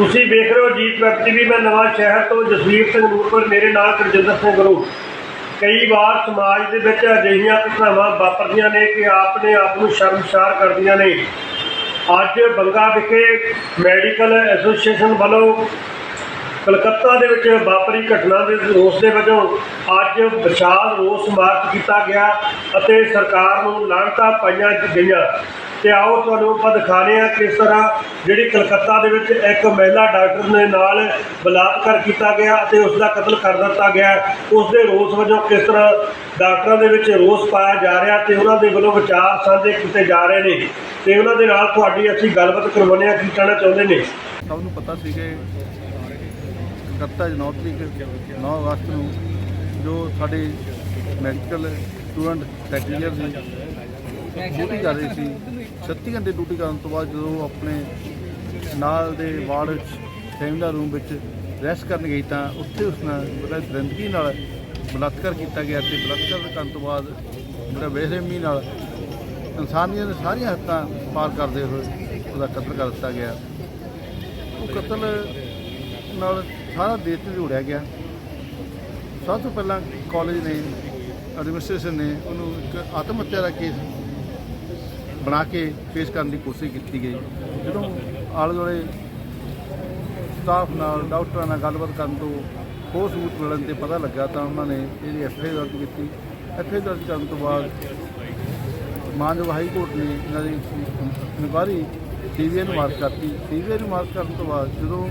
ਤੁਸੀਂ ਵੇਖ ਰਹੇ ਹੋ ਜੀਤ ਵੈਬ ਟੀਵੀ, ਮੈਂ ਨਵਾਂ ਸ਼ਹਿਰ ਤੋਂ ਜਸਵੀਰ ਸਿੰਘ ਨੂਰਪੁਰ ਮੇਰੇ ਨਾਲ ਗੁਰਜਿੰਦਰ ਸਿੰਘ ਗੁਰੂ ਕਈ ਵਾਰ ਸਮਾਜ ਦੇ ਵਿੱਚ ਅਜਿਹੀਆਂ ਘਟਨਾਵਾਂ ਵਾਪਰਦੀਆਂ ਨੇ ਕਿ ਆਪਣੇ ਆਪ ਨੂੰ ਸ਼ਰਮਸਾਰ ਕਰਦੀਆਂ ਨੇ। ਅੱਜ ਬੰਗਾ ਵਿਖੇ ਮੈਡੀਕਲ ਐਸੋਸੀਏਸ਼ਨ ਵੱਲੋਂ ਕਲਕੱਤਾ ਦੇ ਵਿੱਚ ਵਾਪਰੀ ਘਟਨਾ ਦੇ ਰੋਸ ਦੇ ਵਜੋਂ ਅੱਜ ਵਿਸ਼ਾਲ ਰੋਸ ਮਾਰਚ ਕੀਤਾ ਗਿਆ ਅਤੇ ਸਰਕਾਰ ਨੂੰ ਲਾਹਣਤਾਂ ਪਾਈਆਂ ਗਈਆਂ। ਤੇ ਆਓ ਤੁਹਾਨੂੰ ਆਪਾਂ ਦਿਖਾਣੇ ਆ ਕਿਸ ਤਰ੍ਹਾਂ ਜਿਹੜੀ ਕਲਕੱਤਾ ਦੇ ਵਿੱਚ ਇੱਕ ਮਹਿਲਾ ਡਾਕਟਰ ਦੇ ਨਾਲ ਬਲਾਤਕਾਰ ਕੀਤਾ ਗਿਆ ਅਤੇ ਉਸ ਦਾ ਕਤਲ ਕਰ ਦਿੱਤਾ ਗਿਆ ਉਸ ਦੇ ਰੋਸ ਵਜੋਂ ਕਿਸ ਤਰ੍ਹਾਂ ਡਾਕਟਰਾਂ ਦੇ ਵਿੱਚ ਰੋਸ ਪਾਇਆ ਜਾ ਰਿਹਾ ਤੇ ਉਹਨਾਂ ਦੇ ਵੱਲੋਂ ਵਿਚਾਰ ਸਾਂਝੇ ਕੀਤੇ ਜਾ ਰਹੇ ਨੇ। ਤੇ ਉਹਨਾਂ ਦੇ ਨਾਲ ਤੁਹਾਡੀ ਅਸੀਂ ਗੱਲਬਾਤ ਕਰਵਾਉਂਦੇ ਆ ਕੀ ਕਹਿਣਾ ਚਾਹੁੰਦੇ ਨੇ? ਸਭ ਨੂੰ ਪਤਾ ਸੀ ਕਿ ਕਲਕੱਤਾ 9 ਤਰੀਕ 9 ਅਗਸਤ ਨੂੰ ਜੋ ਸਾਡੇ ਮੈਡੀਕਲ ਸਟੂਡੈਂਟ ਟੈਕਨੀਸ਼ੀਅਨ ਸੀ ਡਿਊਟੀ ਕਰ ਰਹੇ ਸੀ। 36 ਘੰਟੇ ਡਿਊਟੀ ਕਰਨ ਤੋਂ ਬਾਅਦ ਜਦੋਂ ਉਹ ਆਪਣੇ ਨਾਲ ਦੇ ਵਾਰਡ 'ਚ ਸੈਮੀਨਾਰ ਰੂਮ ਵਿੱਚ ਰੈਸਟ ਕਰਨ ਗਈ ਤਾਂ ਉੱਥੇ ਉਸ ਨਾਲ ਬੜਾ ਦਰਿੰਦਗੀ ਨਾਲ ਬਲਾਤਕਾਰ ਕੀਤਾ ਗਿਆ ਤੇ ਬਲਾਤਕਾਰ ਕਰਨ ਤੋਂ ਬਾਅਦ ਜਿਹੜਾ ਬੇਰਹਿਮੀ ਨਾਲ ਇਨਸਾਨੀਅਤ ਦੇ ਸਾਰੀਆਂ ਹੱਦਾਂ ਪਾਰ ਕਰਦੇ ਹੋਏ ਉਹਦਾ ਕਤਲ ਕਰ ਦਿੱਤਾ ਗਿਆ। ਉਹ ਕਤਲ ਨਾਲ ਸਾਰਾ ਦੇਸ਼ ਤੇ ਜੋੜਿਆ ਗਿਆ। ਸਭ ਤੋਂ ਪਹਿਲਾਂ ਕਾਲਜ ਨੇ ਐਡਮਿਨਿਸਟ੍ਰੇਸ਼ਨ ਨੇ ਉਹਨੂੰ ਇੱਕ ਆਤਮ ਹੱਤਿਆ ਦਾ ਕੇਸ ਬਣਾ ਕੇ ਪੇਸ਼ ਕਰਨ ਦੀ ਕੋਸ਼ਿਸ਼ ਕੀਤੀ ਗਈ। ਜਦੋਂ ਆਲੇ ਦੁਆਲੇ ਸਟਾਫ ਨਾਲ, ਡਾਕਟਰਾਂ ਨਾਲ ਗੱਲਬਾਤ ਕਰਨ ਤੋਂ ਹੋਰ ਸਬੂਤ ਮਿਲਣ ਤੇ ਪਤਾ ਲੱਗਾ ਤਾਂ ਉਹਨਾਂ ਨੇ ਇਹਦੀ ਐਫ ਆਈ ਦਰਜ ਕੀਤੀ। ਐਫ ਆਈ ਦਰਜ ਕਰਨ ਤੋਂ ਬਾਅਦ ਮਾਨਯੋਗ ਹਾਈ ਕੋਰਟ ਨੇ ਇਹਨਾਂ ਦੀ ਇਨਕੁਆਰੀ ਸੀਬੀਆਈ ਨੂੰ ਮਾਰਕ ਕਰਤੀ। ਸੀਬੀਆਈ ਨੂੰ ਮਾਰਕ ਕਰਨ ਤੋਂ ਬਾਅਦ ਜਦੋਂ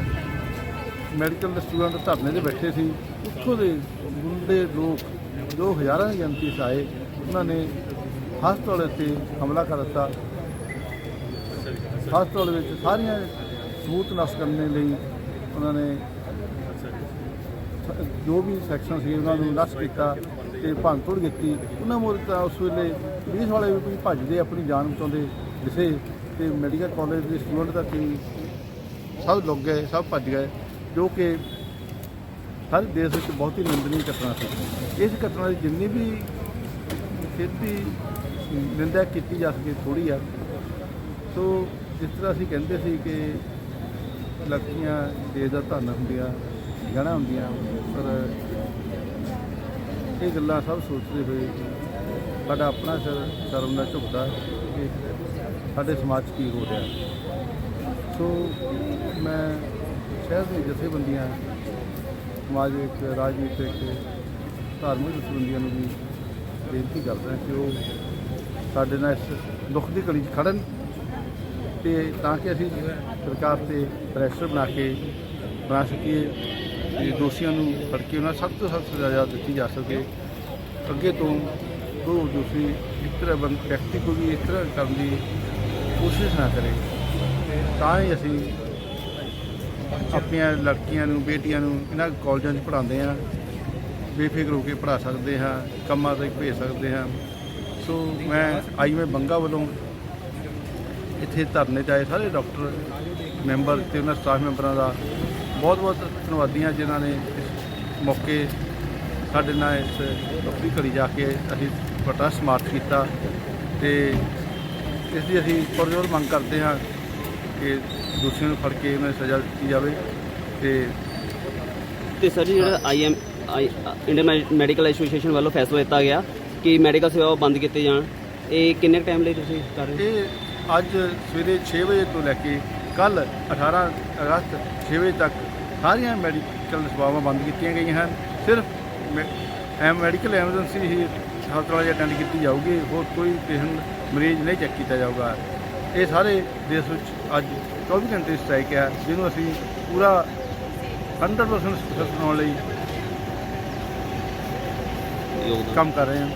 ਮੈਡੀਕਲ ਦੇ ਸਟੂਡੈਂਟ ਧਰਨੇ ਤੇ ਬੈਠੇ ਸੀ, ਉੱਥੋਂ ਦੇ ਗੁੰਡੇ ਲੋਕ, ਜੋ ਹਜ਼ਾਰਾਂ ਦੀ ਗਿਣਤੀ 'ਚ ਆਏ, ਉਹਨਾਂ ਨੇ ਹਸਪਤਾਲ ਤੇ ਹਮਲਾ ਕਰ ਦਿੱਤਾ। ਹਸਪਤਾਲ ਵਿੱਚ ਸਾਰੀਆਂ ਸਬੂਤ ਨਸ ਕਰਨ ਲਈ ਉਹਨਾਂ ਨੇ ਜੋ ਵੀ ਸੈਕਸ਼ਨ ਸੀ ਉਹਨਾਂ ਨੂੰ ਨਸ ਕੀਤਾ ਤੇ ਭੰਨਤੋੜ ਕੀਤੀ। ਉਹਨਾਂ ਮੋਰ ਤਾਂ ਉਸ ਵੇਲੇ ਪੁਲਿਸ ਵਾਲੇ ਵੀ ਕੋਈ ਭੱਜਦੇ ਆਪਣੀ ਜਾਨ ਬਚਾਉਂਦੇ ਦਿਸੇ ਤੇ ਮੈਡੀਕਲ ਕਾਲਜ ਦੇ ਸਟੂਡੈਂਟ ਤਾਂ ਕੀ ਸਭ ਲੁੱਕ ਗਏ, ਸਭ ਭੱਜ ਗਏ, ਜੋ ਕਿ ਸਾਰੇ ਦੇਸ਼ ਵਿੱਚ ਬਹੁਤ ਹੀ ਨਿੰਦਨੀ ਘਟਨਾ ਸੀ। ਇਸ ਘਟਨਾ ਦੀ ਜਿੰਨੀ ਵੀ ਸਿੱਧੀ ਨਿੰਦਾ ਕੀਤੀ ਜਾ ਸਕੇ ਥੋੜੀ ਆ। ਸੋ ਜਿਸ ਤਰ੍ਹਾਂ ਅਸੀਂ ਕਹਿੰਦੇ ਸੀ ਕਿ ਲੜਕੀਆਂ ਦੇਸ਼ ਦਾ ਧਨ ਹੁੰਦੀਆਂ, ਗਹਿਣਾ ਹੁੰਦੀਆਂ, ਪਰ ਇਹ ਗੱਲਾਂ ਸਭ ਸੋਚਦੇ ਹੋਏ ਸਾਡਾ ਆਪਣਾ ਸਿਰ ਸ਼ਰਮ ਨਾਲ ਝੁਕਦਾ ਕਿ ਸਾਡੇ ਸਮਾਜ 'ਚ ਕੀ ਹੋ ਰਿਹਾ। ਸੋ ਮੈਂ ਸ਼ਹਿਰ ਦੀ ਜਥੇਬੰਦੀਆਂ ਸਮਾਜਿਕ ਰਾਜਨੀਤਿਕ, ਧਾਰਮਿਕ ਜਥੇਬੰਦੀਆਂ ਨੂੰ ਵੀ ਬੇਨਤੀ ਕਰਦਾ ਕਿ ਉਹ ਸਾਡੇ ਨਾਲ ਇਸ ਦੁੱਖ ਦੀ ਘੜੀ 'ਚ ਖੜਨ ਤੇ ਤਾਂ ਕਿ ਅਸੀਂ ਸਰਕਾਰ ਤੇ ਪ੍ਰੈਸ਼ਰ ਬਣਾ ਕੇ ਬਣਾ ਸਕੀਏ ਕਿ ਦੋਸ਼ੀਆਂ ਨੂੰ ਫੜ ਕੇ ਉਹਨਾਂ ਸਖਤ ਤੋਂ ਸਖਤ ਸਜ਼ਾ ਦਿੱਤੀ ਜਾ ਸਕੇ। ਅੱਗੇ ਤੋਂ ਕੋਈ ਦੋਸ਼ੀ ਇਸ ਤਰ੍ਹਾਂ ਬੰ- ਵਿਅਕਤੀ ਕੋਈ ਵੀ ਇਸ ਤਰ੍ਹਾਂ ਕਰਨ ਦੀ ਕੋਸ਼ਿਸ਼ ਨਾ ਕਰੇ, ਤਾਂ ਹੀ ਅਸੀਂ ਆਪਣੀਆਂ ਲੜਕੀਆਂ ਨੂੰ, ਬੇਟੀਆਂ ਨੂੰ ਇਹਨਾਂ ਕਾਲਜਾਂ 'ਚ ਪੜ੍ਹਾਉਂਦੇ ਹਾਂ। ਬੇਫਿਕਰ ਹੋ ਕੇ ਪੜ੍ਹਾ ਸਕਦੇ ਹਾਂ, ਕੰਮਾਂ ਤੇ ਭੇਜ ਸਕਦੇ ਹਾਂ। ਸੋ ਮੈਂ ਆਈ ਮੈਂ ਬੰਗਾ ਵੱਲੋਂ ਇੱਥੇ ਧਰਨੇ 'ਤੇ ਆਏ ਸਾਰੇ ਡਾਕਟਰ, ਮੈਂਬਰ ਤੇ ਉਹਨਾਂ ਸਟਾਫ ਮੈਂਬਰਾਂ ਦਾ ਬਹੁਤ ਬਹੁਤ ਧੰਨਵਾਦੀ ਹਾਂ ਜਿਨ੍ਹਾਂ ਨੇ ਇਸ ਮੌਕੇ ਸਾਡੇ ਨਾਲ ਇਸ ਆਪਣੀ ਘੜੀ ਜਾ ਕੇ ਅਸੀਂ ਪ੍ਰੋਟੈਸਟ ਮਾਰਚ ਕੀਤਾ ਤੇ ਇਸ ਦੀ ਅਸੀਂ ਪੁਰਜ਼ੋਰ ਮੰਗ ਕਰਦੇ ਹਾਂ ਕਿ ਦੋਸ਼ੀਆਂ ਨੂੰ ਫੜ ਕੇ ਉਹਨਾਂ ਦੀ ਸਜ਼ਾ ਦਿੱਤੀ ਜਾਵੇ ਤੇ ਤੇ ਸਰ ਜੀ ਜਿਹੜਾ ਆਈਐਮ ਇੰਡੀਅਨ ਮੈਡੀਕਲ ਐਸੋਸੀਏਸ਼ਨ ਵੱਲੋਂ ਫੈਸਲਾ ਦਿੱਤਾ ਗਿਆ ਕਿ ਮੈਡੀਕਲ ਸੇਵਾਵਾਂ ਬੰਦ ਕੀਤੇ ਜਾਣ। ਇਹ ਕਿੰਨੇ ਟਾਈਮ ਲਈ ਤੁਸੀਂ ਕਰ ਰਹੇ ਹੋ? ਇਹ ਅੱਜ ਸਵੇਰੇ 6 ਵਜੇ ਤੋਂ ਲੈ ਕੇ ਕੱਲ 18 ਅਗਸਤ 6 ਵਜੇ ਤੱਕ ਸਾਰੀਆਂ ਮੈਡੀਕਲ ਸੇਵਾਵਾਂ ਬੰਦ ਕੀਤੀਆਂ ਗਈਆਂ ਹਨ। ਸਿਰਫ ਮੈ- ਐਮ ਮੈਡੀਕਲ ਐਮਰਜੈਂਸੀ ਹੀ ਹਸਪਤਾਲਾਂ 'ਚ ਅਟੈਂਡ ਕੀਤੀ ਜਾਊਗੀ ਹੋਰ ਕੋਈ ਪੇਸ਼ੈਂਟ ਮਰੀਜ਼ ਨਹੀਂ ਚੈੱਕ ਕੀਤਾ ਜਾਊਗਾ। ਇਹ ਸਾਰੇ ਦੇਸ਼ ਵਿੱਚ ਅੱਜ 24 ਘੰਟੇ ਸਟ੍ਰਾਈਕ ਹੈ ਜਿਹਨੂੰ ਅਸੀਂ ਪੂਰਾ 100% ਸਫਲ ਬਣਾਉਣ ਲਈ ਕੰਮ ਕਰ ਰਹੇ ਹਾਂ।